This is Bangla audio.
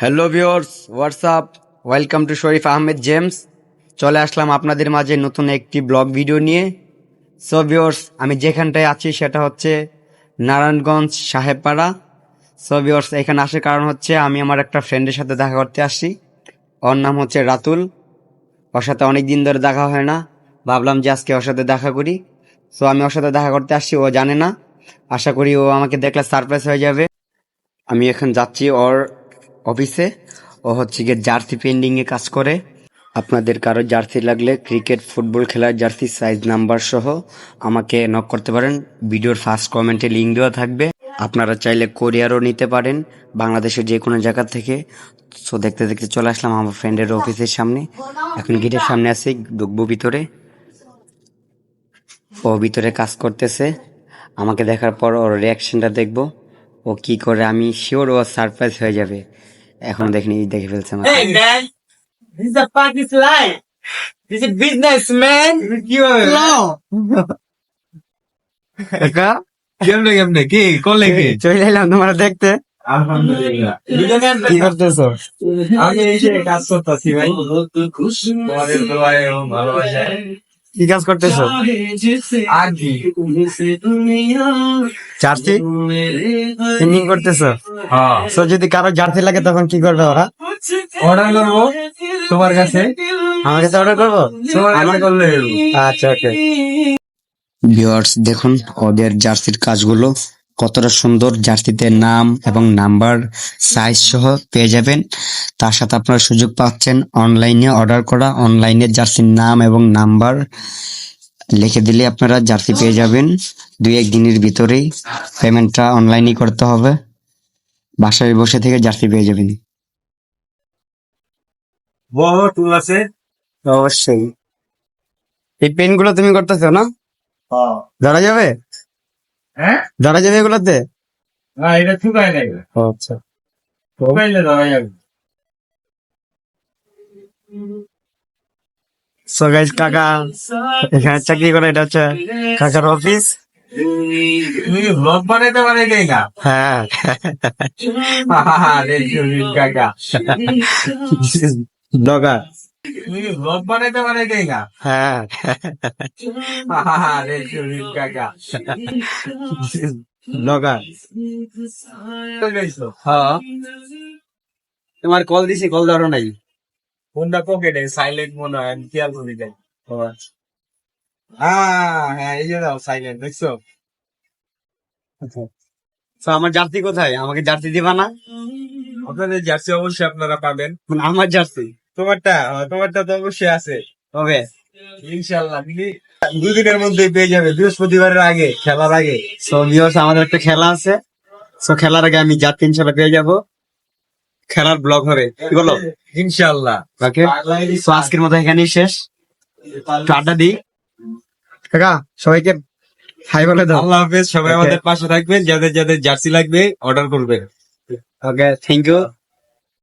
Hello viewers WhatsApp welcome to Sharif Ahmed James চলে আসলাম আপনাদের মাঝে নতুন একটি ব্লগ ভিডিও নিয়ে। সো ভিওর্স আমি যেখানটায় আছি সেটা হচ্ছে নারায়ণগঞ্জ সাহেবপাড়া। সো ভিওর্স এখানে আসার কারণ হচ্ছে আমি আমার একটা ফ্রেন্ডের সাথে দেখা করতে আসছি। ওর নাম হচ্ছে রাতুল। ওর সাথে অনেক দিন ধরে দেখা হয় না। ভাবলাম যে আজকে ওর সাথে দেখা করি। সো আমি ওর সাথে দেখা করতে আসছি, ও জানে না। আশা করি ও আমাকে দেখলে সারপ্রাইজ হয়ে যাবে। আমি এখন যাচ্ছি ওর অফিসে। ও হচ্ছে গিয়ে জার্সি পেন্ডিং এ কাজ করে। আপনাদের কারও জার্সি লাগলে ক্রিকেট, ফুটবল খেলার জার্সি সাইজ, নাম্বার সহ আমাকে নক করতে পারেন। ভিডিওর ফার্স্ট কমেন্টে লিঙ্ক দেওয়া থাকবে। আপনারা চাইলে কোরিয়ারও নিতে পারেন বাংলাদেশের যে কোনো জায়গা থেকে। সো দেখতে দেখতে চলে আসলাম আমার ফ্রেন্ডের অফিসের সামনে। এখন গেটের সামনে আছি, ঢুকবো ভিতরে। ও ভিতরে কাজ করতেছে। আমাকে দেখার পর ওর রিয়াকশনটা দেখব। ও কি করে আমি শিওর ও সারপ্রাইজ হয়ে যাবে। এখন দেখিনি দেখে ফেলছে man, this is a party's life. This is business man. Hello. কেমনে কেমনে? কি করলে কি চলে এলাম তোমরা দেখতে। আলহামদুলিল্লাহ। কি করতেছো? আমি এসে কাজ করতেছি ভাই। তোমাদের দোয়ায় ভালোবাসায়। কি কাজ করতেছো? আর কি জার্সি? সিঙ্গিং করতেছো? তো সো যদি কারও জার্সি লাগে তখন কি করবে ওরা? অর্ডার করব? তোমার কাছে? আমার কাছে অর্ডার করব? আমার কাছে করলে আচ্ছা ওকে ভিউয়ার্স দেখুন ওদের জার্সির কাজগুলো কতটা সুন্দর জার্সিতে নাম এবং নাম্বার সাইজ সহ পেয়ে যাবেন। তার সাথে আপনারা সুযোগ পাচ্ছেন অনলাইনে অর্ডার করা অনলাইনে জার্সির নাম এবং নাম্বার লিখে দিলে আপনারা জার্সি পেয়ে যাবেন। দুই এক দিনের ভিতরেই পেমেন্টটা অনলাইনই করতে হবে। বাসায় বসে থেকে জার্সি পেয়ে যাবেন। টুল আছে? অবশ্যই। এই পেনগুলো তুমি করতেছো না? ধরা যাবে? হ্যাঁ? ধরা যাবে এগুলোতে? না এটা শুকায় নাই আচ্ছা। শুকাইলে ধরা যাবে। সো গাইস কাকা এখানে চাকরি করে এটা হচ্ছে কাকার অফিস তুমি ব্লগ বানাইতে বানাইতে না হ্যাঁ। কাকা। হ্যাঁ। হ্যাঁ। তোমার কল দিছি কল ধরো নাই। ফোনটা পকেটে সাইলেন্ট মনে হয় আমি খেয়াল করি যাই হ্যাঁ। এই যে দাও সাইলেন্ট দেখছ? তো আমার জার্সি কোথায়? আমাকে জার্সি দিবা না? আপনাদের জার্সি অবশ্যই আপনারা পাবেন। আমার জার্সি? তোমারটা তোমারটা তো অবশ্যই আছে। তবে? ইনশাল্লাহ দুদিনের মধ্যে পেয়ে যাবে বৃহস্পতিবারের আগে খেলার আগে। সো ভিউয়ার্স আমাদের একটা খেলা আছে। সো খেলার আগে আমি জার্সি ইনশাল্লাহ পেয়ে যাব। খেলার ব্লগ হবে। কি বলো? ইনশাল্লাহ ওকে তো আজকের মতো এখানেই শেষ। আড্ডা দিই। কাকা সবাইকে হাই বলে দাও। আল্লাহ হাফেজ সবাই আমাদের পাশে থাকবেন। যাদের যাদের জার্সি লাগবে অর্ডার করবেন। Okay thank you